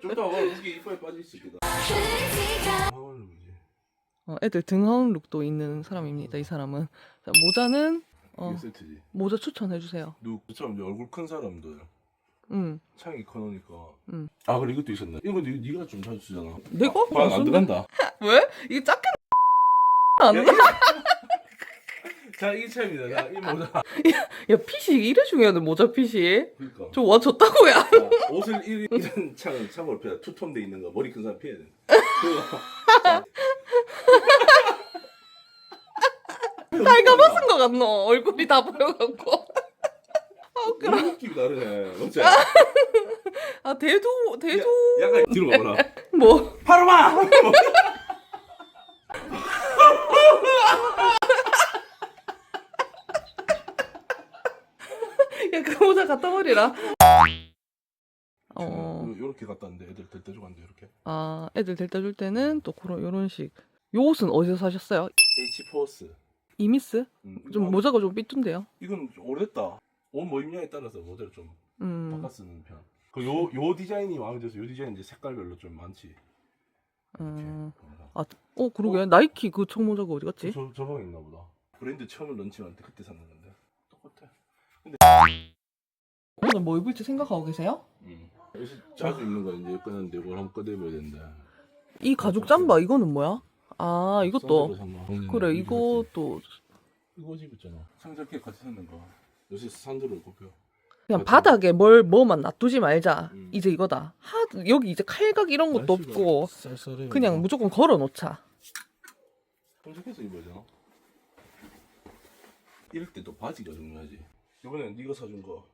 좀 이빨 빠질 수 있겠다. 어, 애들 등하운 룩도 있는 사람입니다. 이 사람은 자, 모자는 어, 이게 세트지. 모자 추천해 주세요. 누구처럼 이제 얼굴 큰 사람들 응. 창이 커놓으니까. 응. 아 그래 이것도 있었네. 이거 니, 니가 좀 자주 쓰잖아. 내가? 안 무슨- 들어간다. 왜? 이게 작게 안 야, 나? 자 이게 차입니다. 자, 이 모자. 야 핏이 이래 중요하네 모자 핏이. 그러니까. 저와 줬다고 야. 어, 옷을 이- 이런 창은 참고로 피해. 투톤 돼 있는 거 머리 큰 사람 피해야 돼. 그거. 자. 빨가벗은 거 같노. 얼굴이 다 보여갖고. 아. 그런 느낌이 다르네. 맞지? 아 대도 대도 약간 뒤로 가봐라. 뭐? 바로 봐. 갖다 버리라. 어. 이렇게 갖다 놨는데 애들 될 때 주간데 이렇게. 아 애들 데려다 줄 때는 또 그런 요런 식. 요 옷은 어디서 사셨어요? H 포스. 이미스? 음, 좀 이거- 모자가 좀 삐뚤데요. 이건 좀 오래됐다. 옷 뭐 입냐에 따라서 모델을 좀 음. 바꿔 쓰는 편. 그요 요 디자인이 마음에 들어서 요 디자인 이제 색깔별로 좀 많지. 이렇게. 음. 그래서. 아, 어 그러게 나이키 그 청모자가 어디 갔지? 저 저방 있나 보다. 브랜드 처음 런칭할 때 그때 샀는 건데 오늘 뭐 입을지 생각하고 계세요? 음. 요새 자주 입는 거 이제 꺼냈는데 이걸 한번 꺼내봐야 되는데. 이 가죽 잠바 이거는 뭐야? 아 이것도 샀나? 그래 이것도 이거 집 있잖아. 상자케 같이 샀는 거. 요새 산드로 꼽혀. 그냥 맞아. 바닥에 뭘 뭐만 놔두지 말자. 음. 이제 이거다. 하 여기 이제 칼각 이런 것도 없고 쌀쌀해. 그냥 무조건 걸어 놓자. 입어야 되나? 이럴 때 또 바지가 중요하지. 이번엔 네가 사준 거.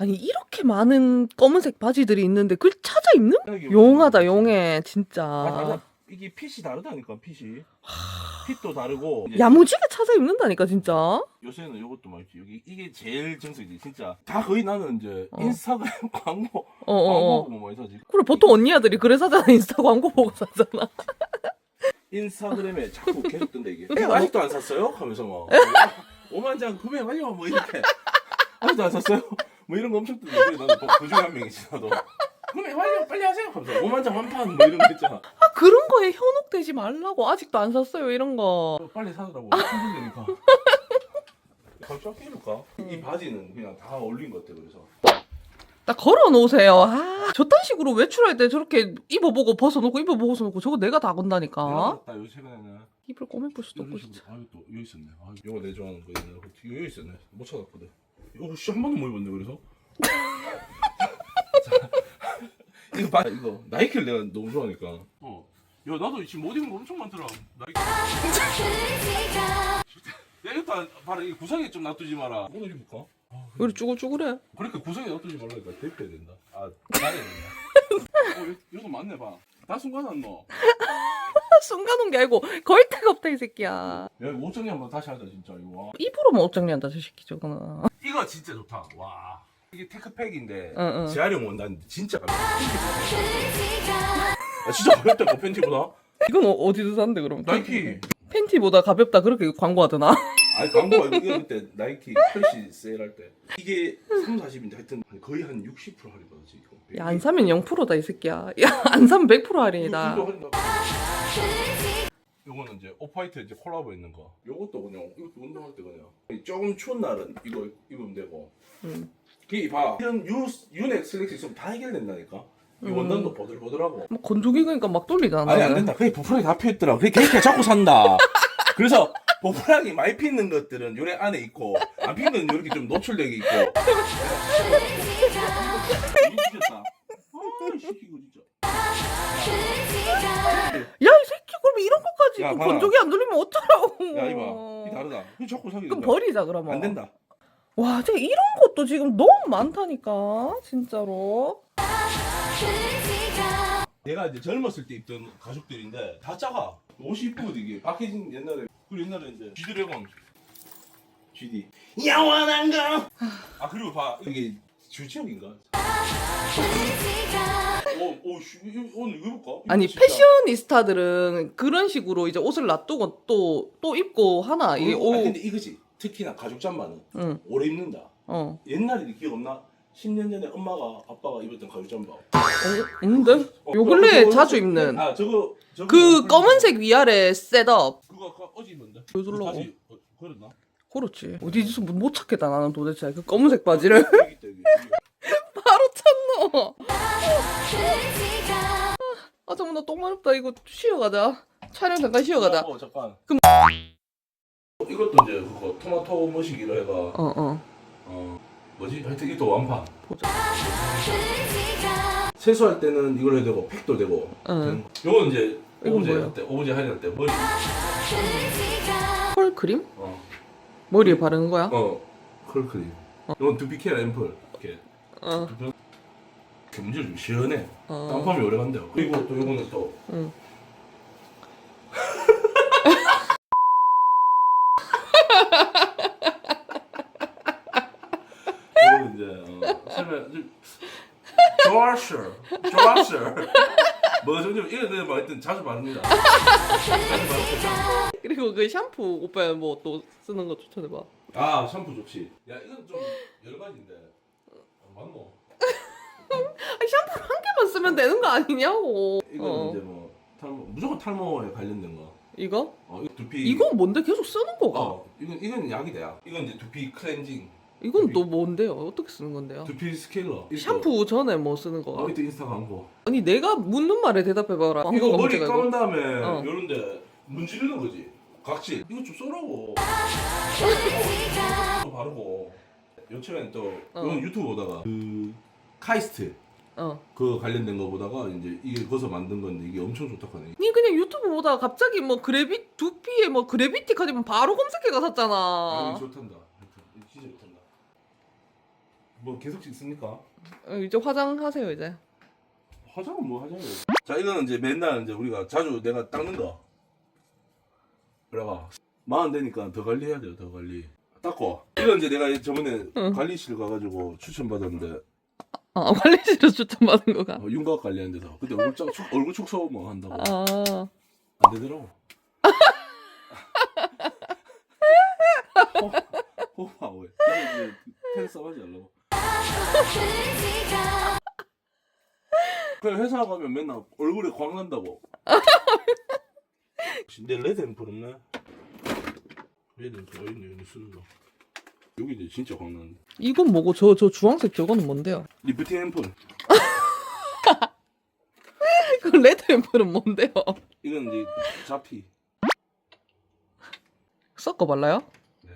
아니 이렇게 많은 검은색 바지들이 있는데 그걸 찾아 입는? 용하다 용해 아, 진짜. 달라. 이게 핏이 다르다니까 핏이. 핏도 다르고. 이제 야무지게 찾아 입는다니까 진짜. 요새는 이것도 많지. 여기 이게 제일 정석이지. 진짜 다 거의 나는 이제 어. 인스타그램 광고 어, 어, 광고 어. 보고 많이 사지. 그래 보통 언니야들이 그래 사잖아 인스타 광고 보고 사잖아. 인스타그램에 자꾸 계속 뜬다 이게. 이거 아직도 안 샀어요? 하면서 막 5만 장 구매 완료 뭐 이렇게. 아직도 안 샀어요? 뭐 이런 거 엄청 뜨는데 나는 그- 그 중에 한 명이지 나도. 구매 완료 빨리 하세요. 하면서 5만 장 완판 뭐 이런 거 있잖아. 아 그런 거에 현혹되지 말라고 아직도 안 샀어요 이런 거. 빨리 사더라고. 힘들니까. 갑자기 해볼까? 이 바지는 그냥 다 어울린 것 같아 그래서. 딱 걸어 놓으세요. 아 저딴 식으로 외출할 때 저렇게 입어보고 벗어놓고 입어보고 벗어놓고 저거 내가 다 건다니까. 다 요새 최근에는 입을 꼬매볼 수도 이런 없고 식으로 진짜. 아유 또 여기 있었네. 아 이거 내 좋아하는 거 있네. 여기 있었네. 못 찾았거든. 이거 씨한 번도 못 입었네 그래서. 자, 이거 봐 이거 나이키를 내가 너무 좋아하니까. 어. 야 나도 지금 못 입은 거 엄청 많더라. 나이키. 야봐 봐라 이 구석에 좀 놔두지 마라. 오늘 입을까? 아, 왜 이렇게 쭈글쭈글해? 그러니까 구석에 놔두지 말라니까 대표해야 된다. 아 잘해야 된다. 어 여- 여기도 맞네 봐. 다 순간 안 넣어. 순간 온 게 아니고 걸 데가 없다 이 새끼야. 야 이거 옷 정리 한번 다시 하자 진짜 이거. 와. 입으로만 옷 정리한다 저 새끼 저거는. 이거 진짜 좋다. 와. 이게 테크팩인데 응, 응. 재활용 원단 진짜 가볍다. 아, 진짜 가볍다 그 팬티보다. 이건 어, 어디서 샀는데 그럼? 나이키. 팬티보다 가볍다 그렇게 광고하더나? 아니 광고가 이거 그때 나이키 펼시 세일할 때 이게 3, 40인데 하여튼 거의 한 60% 할인 받았지 이거. 야 안 사면 0%다 이 새끼야. 야 안 사면 100% 할인이다. 이거 할인 나- 요거는 이제 오프화이트 이제 콜라보 있는 거. 요것도 그냥 이것도 운동할 때 그냥 조금 추운 날은 이거 입으면 되고. 음. 봐 이런 유 유넥 슬랙스 있으면 다 해결된다니까. 이 음. 원단도 보들보들하고. 뭐 건조기니까 막 돌리잖아. 아니 안 된다. 그게 부풀하게 다 피었더라. 그게 걔가 자꾸 산다. 그래서 부풀하게 많이 피는 것들은 요래 안에 있고 안 피는 건 이렇게 좀 노출되게 있고. 미치겠다. 것까지 야, 그 봐라. 건조기 안 돌리면 어쩌라고? 야 이봐, 이 다르다. 이거 자꾸 사기 그럼. 버리자 그러면. 안 된다. 와, 제가 이런 것도 지금 너무 많다니까 진짜로. 내가 이제 젊었을 때 입던 가죽들인데 다 작아. 옷이 이쁘거든 이게. 박해진 옛날에 그 옛날에 이제 지드래곤 GD 영원한 거아 그리고 봐 이게 오늘 이거 볼까 아니 이거 진짜- 패셔니스타들은 그런 식으로 이제 옷을 놔두고 또 또 입고 하나 이 어, 옷. 아, 근데 이거지. 특히나 가죽 잠바는 응. 오래 입는다. 어. 옛날에 기억 없나? 10년 전에 엄마가 아빠가 입었던 가죽 잠바. 어, 없는데? 어, 요 근래에 그거 자주 저거- 입는. 아 저거 저거. 그 검은색 위아래 셋업. 그거 아까 어제 입었는데? 보여주려고. 다시 어, 그랬나? 그렇지. 어디서 못 찾겠다 나는 도대체. 그 검은색 바지를. 여기 있다 여기 바로 아 정말 나똥 마렵다 이거 쉬어가자. 촬영 잠깐 쉬어가자. 어, 잠깐 그럼- 이것도 이제 그거 토마토 머시기로 해가 어 어. 어 뭐지 하여튼 이것도 완판 보자. 세수할 때는 이걸 해도 되고 팩도 되고 응. 요건 이제 이건 오브제 뭐야? 할 때 오브제 할때 머리 펄 크림? 어, 머리에 바르는 거야? 어 컬크림 이건 두피 케어 앰플 이렇게 어. 경질 좀 시원해. 어. 땀펌이 오래 간대요. 그리고 또 요거는 또. 응. 이제 어, 설명 좀 좋았어. 좋았어. 뭐 정도 이거 내가 뭐 하여튼 자주 바릅니다. 그리고 그 샴푸 오빠 뭐 또 쓰는 거 추천해봐. 아 샴푸 좋지. 야 이건 좀 여러 가지인데. 어, 맞노? 아, 샴푸를 한 개만 쓰면 되는 거 아니냐고. 이거는 어. 이제 뭐 탈모 무조건 탈모에 관련된 거 이거? 어, 이거 두피 이건 뭔데 계속 쓰는 거가? 어 이건 이건 약이 돼요 이건 이제 두피 클렌징 이건 두피. 또 뭔데요? 어떻게 쓰는 건데요? 두피 스케일러 이거. 샴푸 전에 뭐 쓰는 거가? 어 이때 인스타 광고 아니 내가 묻는 말에 대답해봐라. 이거 머리 감은 이거. 다음에 어. 요런데 문지르는 거지 각질 이거 좀 쏘라고 또 바르고 요즘엔 또 어. 이건 유튜브 보다가 그 카이스트 어. 그 관련된 거 보다가 이제 이게 거기서 만든 건데 이게 엄청 좋다고 하네 니 그냥 유튜브 보다가 갑자기 뭐 그래비 두피에 뭐 그래비티 카지면 바로 검색해가 아, 샀잖아. 이거 좋단다 진짜 좋단다 뭐 계속 찍습니까? 어, 이제 화장하세요 이제. 화장은 뭐 화장이에요 자 이거는 이제 맨날 이제 우리가 자주 내가 닦는 거 그래가 마흔 되니까 더 관리해야 돼요 더 관리 닦고 이건 이제 내가 저번에 응. 관리실 가가지고 추천받았는데 아 관리실에서 추천받은 거가. 어, 윤곽 관리하는 데서. 근데 얼굴 짝 축- 얼굴 축소 뭐 한다고. 아. 안 되더라고. 호- 호흡하고 해. 그래서 이제 테니스 하지 말라고. 그냥 회사 가면 맨날 얼굴에 광 난다고. 없네 레드 앰플 어딨네 여기 쓰는 거. 여기 이제 진짜 광 나는데. 이건 뭐고? 저 저 주황색 저거는 뭔데요? 리프팅 앰플 그 레드 앰플은 뭔데요? 이건 이제 자피 섞어 발라요? 네.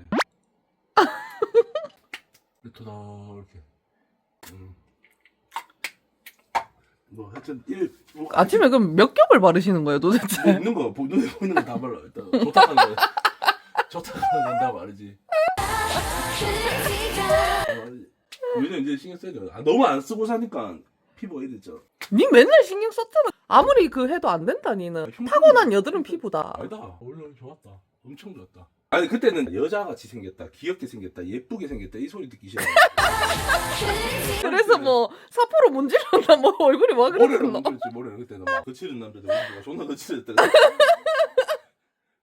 이렇다 이렇게. 음. 뭐 하여튼 일 뭐, 아침에 그럼 몇 겹을 바르시는 거예요 도대체? 뭐 있는 거 보- 눈에 보이는 거 다 발라 일단 좋다는 거 좋다는 건다 바르지. 왜냐 이제 신경 써야 돼. 아, 너무 안 쓰고 사니까 피부가 이랬죠. 니 맨날 신경 썼잖아. 아무리 그 해도 안 된다 니는. 흉터는- 타고난 여드름 피부다. 아니다. 원래 좋았다. 엄청 좋았다. 아니 그때는 여자같이 생겼다, 귀엽게 생겼다, 예쁘게 생겼다 이 소리 듣기 싫어. 그래서 뭐 사포로 문질렀나 뭐 얼굴이 막 머리를 그랬나? 문질렀지 머리를 그때는 막 거칠은 남자들 우리가 존나 거칠었다.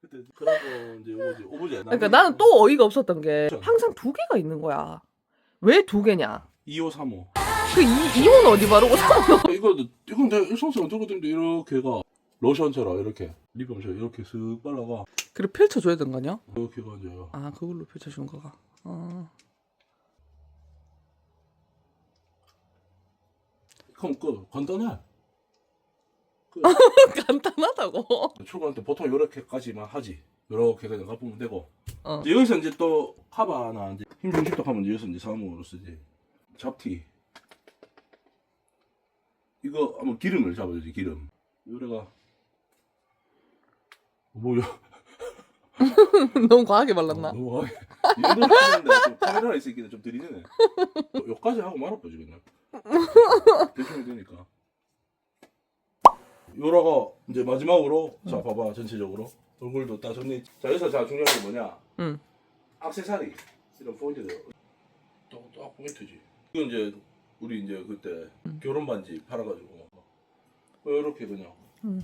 그때 그러고 이제 오버제 오버제. 그러니까 나는 또 어이가 없었던 게 항상 두 개가 있는 거야. 왜 두 개냐? 2호 3호. 그 이, 이호는 어디 바르고 삼호는 이거 이건 내가 일상생활 들고 다니는데 이렇게가 로션처럼 이렇게 립밤처럼 이렇게 쓱 발라가 그래 펼쳐줘야 되는 거냐? 이렇게 가지고 아 그걸로 펼쳐주는 거가. 아. 그럼 그 간단해. 그 간단하다고. 출근할 때 보통 이렇게까지만 하지. 이렇게 그냥 가보면 되고. 어. 이제 여기서 이제 또 카바나 이제 힘 중심도 하면 이제 여기서 이제 사무으로 쓰지. 잡티. 이거 한번 기름을 잡아주지 기름. 요래가 뭐야? 너무 과하게 발랐나? 어, 너무 과하게. 이 정도 하는데 좀 카메라가 있으니까 좀 들이대네. 여기까지 하고 말아보지 그냥. 대충 되니까. 요라가 이제 마지막으로 자 봐봐 전체적으로 얼굴도 다 정리. 자 여기서 자 중요한 게 뭐냐? 응. 액세서리 이런 포인트들 또딱 포인트지. 이건 이제 우리 이제 그때 결혼 반지 팔아가지고 이렇게 그냥 음.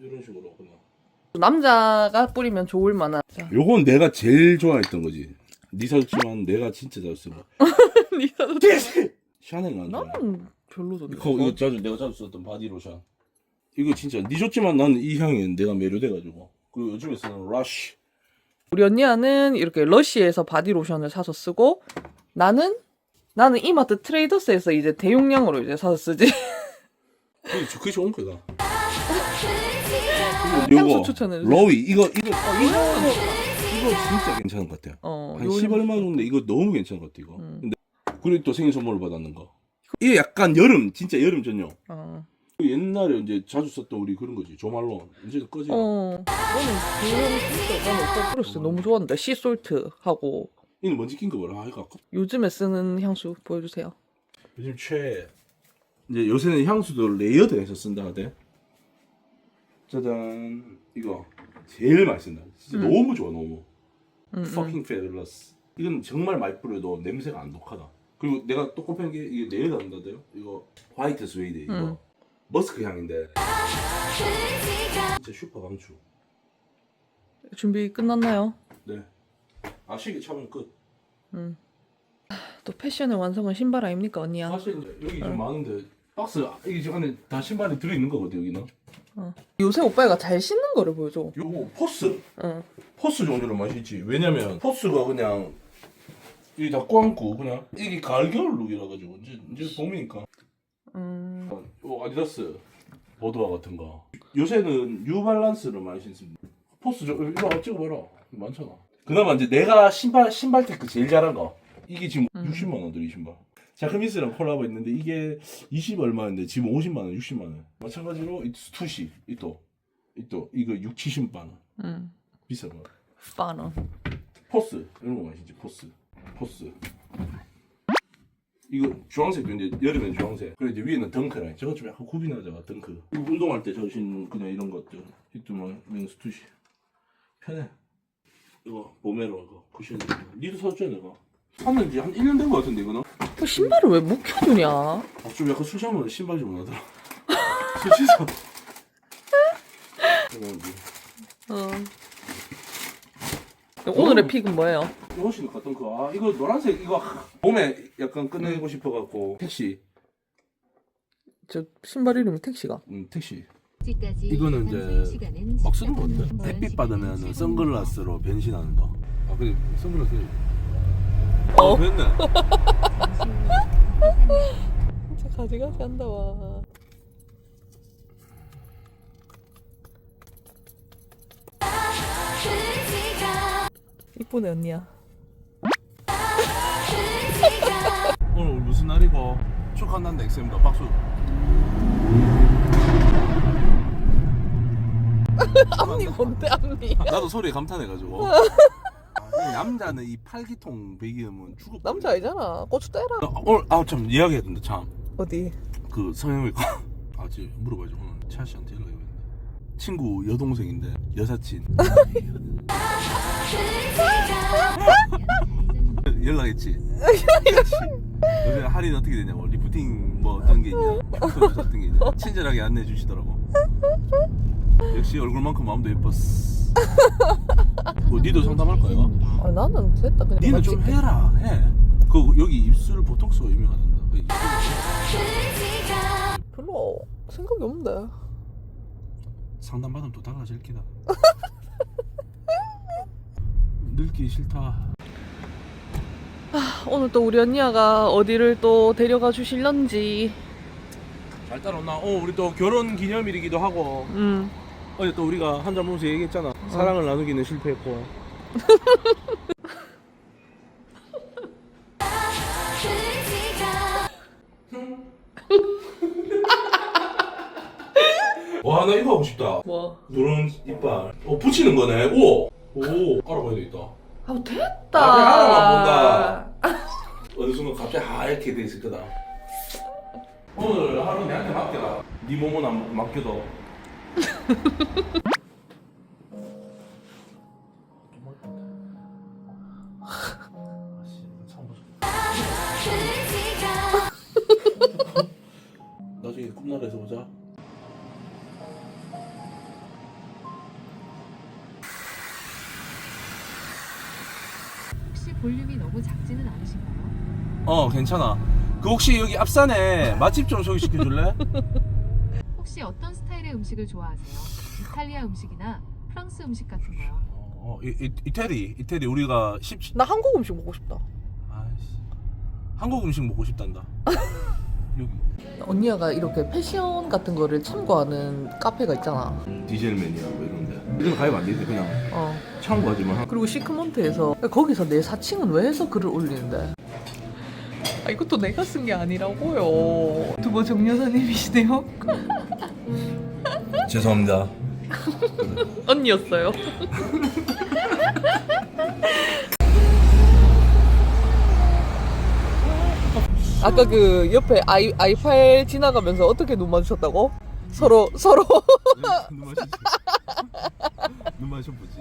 이런 식으로 그냥. 남자가 뿌리면 좋을 만한. 자, 요건 내가 제일 좋아했던 거지. 니 사줬지만 내가 진짜 잘 써. 니가 샤넬 안 좋아. 나는 별로던데. 이거, 이거 자주 내가 자주 썼던 바디 로션. 이거 진짜 니 줬지만 나는 이 향에 내가 매료돼가지고. 그리고 요즘에 쓰는 러쉬. 우리 언니야는 이렇게 러쉬에서 바디 로션을 사서 쓰고 나는 나는 이마트 트레이더스에서 이제 대용량으로 이제 사서 쓰지. 그게, 좋은 거다. 향수 추천해 주세요. 로이 이거 이거 이거 이거 진짜 괜찮은 것 같아요. 어, 한 요- 10얼마 정도 이거 너무 괜찮은 것 같아 이거. 음. 근데 그리고 또 생일 선물을 받았는 거. 이게 약간 여름 진짜 여름 전용. 어. 옛날에 이제 자주 썼던 우리 그런 거지 조말론 이제 꺼지. 어. 진짜 나는 때 너무 좋았는데 시솔트 하고 이는 먼지 낀거 봐라. 아 이거 아깝. 요즘에 쓰는 향수 보여주세요. 요즘 최 이제 요새는 향수도 레이어드해서 쓴다 하대. 짜잔 이거 제일 많이 쓴다. 진짜 음. 너무 좋아 너무. 음, 음. fucking fabulous. 이건 정말 많이 뿌려도 냄새가 안 독하다. 그리고 내가 또 꼽힌 게 이게 내일 한다대요. 이거 화이트 스웨이드 이거 음. 머스크 향인데 진짜 슈퍼 강추. 준비 끝났나요? 네. 아 시계 차면 끝. 음. 또 패션의 완성은 신발 아닙니까 언니야? 사실 이제 여기 좀 어. 많은데 박스 이게 지금 안에 다 신발이 들어 있는 거거든 여기는. 요새 오빠가 잘 신는 거를 보여줘. 요거 포스. 응. 포스 종류로 맛있지. 왜냐면 포스가 그냥 이게 다 꽝고 그냥 이게 가을 겨울 룩이라 가지고 이제 이제 봄이니까. 음. 요 아디다스 보드와 같은 거. 요새는 뉴발란스를 많이 신습니다. 포스 저 이거 찍어봐라. 많잖아. 그나마 이제 내가 신발 신발 테크 제일 잘한 거. 이게 지금 음. 60만 원들 이 신발. 자크미스랑 콜라보 했는데 이게 20 얼마인데 지금 50만 원, 60만 원. 마찬가지로 이 스투시 이또 이또 이거 6, 70만 원. 음. 비싼 거. 파너. 포스 이런 거 맛있지 포스 포스 이거 주황색도 이제 여름엔 주황색. 그리고 이제 위에는 덩크라 저거 좀 약간 구비나잖아 덩크. 그리고 운동할 때 저신 그냥 이런 것들 이또뭐 맹스투시. 편해. 이거 보메로 이거 쿠션 니도 사줬잖아 내가 샀는지 한 1년 된 거 같은데 이거는? 그 신발을 왜 묵혀두냐? 아, 좀 약간 수샤면 신발 좀 나더라. 이거 이제 어. 오늘의 픽은 뭐예요? 훨씬 갔던 거. 아 이거 노란색 이거 하, 봄에 약간 끝내고 싶어갖고 택시. 저 신발 이름이 택시가. 음 택시. 이거는 이제 막 쓰는 거 같아. 햇빛 받으면 선글라스로 변신하는 거. 아 근데 선글라스. 어. 됐네. 진짜 가지가지 한다 와. 이쁘네 언니야. 날이고? 축하한다 엑쌤다 박수. 앞니 뭔데 앞니? 나도 소리에 감탄해가지고. 아, 이 남자는 이 팔기통 배기음은 죽어. 남자 아니잖아. 고추 떼라. 오늘 아참 이야기해야 된다 참. 어디? 그 성형외과 아지 물어봐야지 오늘 채아 씨한테 연락해야겠네 친구 여동생인데 여사친 연락했지 할인 어떻게 되냐고 리프팅 뭐 어떤 게 있냐 어떤 게 있냐 친절하게 안내해 주시더라고 역시 얼굴만큼 마음도 예뻤어 뭐 니도 상담할 거야? 아 나는 됐다 그냥. 니는 좀. 해라 해그 여기 입술 보톡스가 유명하단다 별로 생각이 없는데. 상담 받으면 또 달라질 기다. 늙기 싫다. 오늘 또 우리 언니가 어디를 또 데려가 주실런지. 잘 따라오나? 어, 우리 또 결혼 기념일이기도 하고 음. 어제 또 우리가 한잔 먹으면서 얘기했잖아. 사랑을 나누기는 실패했고. 와, 나 이거 하고 싶다. 뭐? 누런 이빨. 어, 붙이는 거네. 오! 오, 알아봐야 되겠다. 아 됐다. 하나 뭔가 어느 순간 갑자기 하얗게 돼 있을 거다. 오늘 하루 내한테 맡겨라. 네 몸은 안 맡겨도. 나중에 꿈나라에서 보자. 볼륨이 너무 작지는 않으신가요? 어 괜찮아. 그 혹시 여기 앞산에 맛집 좀 소개시켜 줄래? 혹시 어떤 스타일의 음식을 좋아하세요? 이탈리아 음식이나 프랑스 음식 같은 거요. 어 이, 이, 이태리 이태리 우리가 10 나 한국 음식 먹고 싶다. 아이씨 한국 음식 먹고 싶단다. 여기 언니가 이렇게 패션 같은 거를 참고하는 카페가 있잖아. 디젤맨이야 뭐 이런 데. 이건 가입 안 되지 그냥 어. 참고하지만. 그리고 시크먼트에서 거기서 내 사칭은 왜 해서 글을 올리는데? 아 이것도 내가 쓴 게 아니라고요. 두보 정 여사님이시네요. 죄송합니다. 언니였어요. 아까 그 옆에 아이 아이팔 지나가면서 어떻게 눈 마주쳤다고? 서로 서로 눈 마주치. 눈 마주 보지.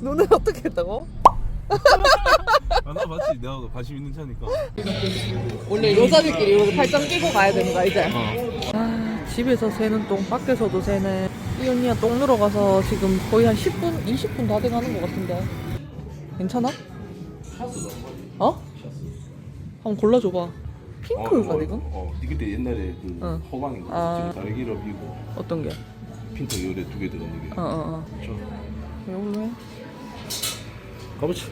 눈을 어떻게 했다고? 아 나 봤지 내가 관심 있는 차니까. 원래 여자들끼리 이렇게 팔짱 끼고 가야 되는 거 이제. 어. 아, 집에서 새는 똥, 밖에서도 새네. 이 언니가 똥 누러 가서 지금 거의 한 10분, 20분 다 돼가는 것 같은데. 괜찮아? 어? 한번 골라줘봐. 핑크가 어, 이건? 어, 이 그때 옛날에 그 응. 호방인 거 아. 지금 다르기럽이고 어떤 게? 핀터 요래 두개 들어간 게. 어, 어, 어. 저 이걸로 해. 가보지.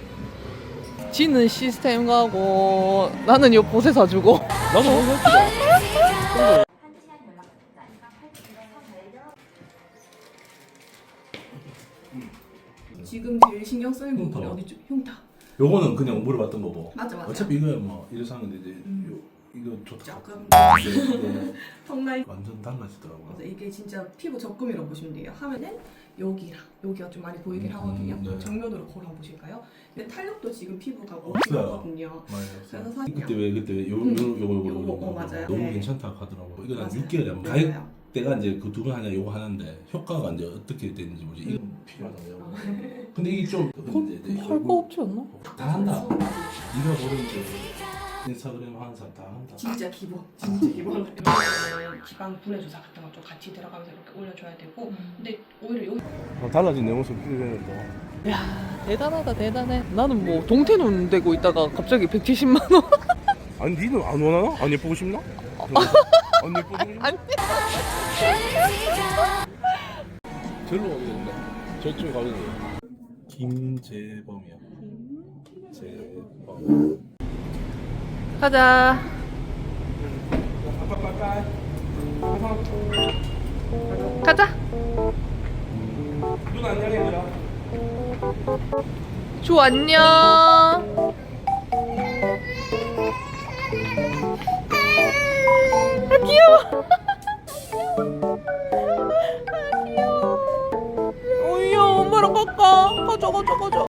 지는 시스템 가고, 나는 요 보세 사주고. 나도 먹었지. 지금 제일 신경 쓰이는 부분이 흉터. 어디죠? 흉터. 요거는 그냥 물어봤던 거고. 맞아 맞아. 어차피 이거야 뭐 이래서 하는데 이제 음. 요 이거 좋다. 조금 근데 이거는 턱라인. 완전 달라지더라고. 맞아 이게 진짜 피부 적금이라고 보시면 돼요. 하면은 여기랑 여기가 좀 많이 보이긴 음, 하거든요. 네. 정면으로 걸어 보실까요? 근데 탄력도 지금 피부가 없어요. 하거든요. 맞아요. 그래서 사실 그때 왜 그때 요, 음. 요, 요거 요거 요거, 요거 어, 맞아요. 너무 네. 괜찮다 하더라고. 이거 한 맞아요. 6개월에 한번 가입 맞아요. 때가 이제 그두번 하냐 요거 하는데 효과가 이제 어떻게 되는지 뭐지 이거 필요하다고. 근데 이게 좀 근데 이제 할거 없지 않나? 다 한다. 네가 보는 그 인스타그램 하는 사람 다 한다. 진짜 기본, 진짜 기본. 기관 분해 조사 같은 거좀 같이 들어가면서 이렇게 올려줘야 되고. 근데 오히려 여기 어, 달라진 내 모습 기대되는데. 대단하다, 대단해. 나는 뭐, 동태눈 되고 있다가 갑자기 170만 원. 아니 니는 안 원하나? 안 예쁘고 싶나? 안 예쁘고 싶나? 아니. 절로 가면 된다. 저쪽에 가면 돼. 김재범이야. 재범. 가자. 가자. 눈 안녕 얘들아. 조 안녕. 아 귀여워. 아 귀여워. 오야 엄마랑 꺾어. 가자 가자 가자.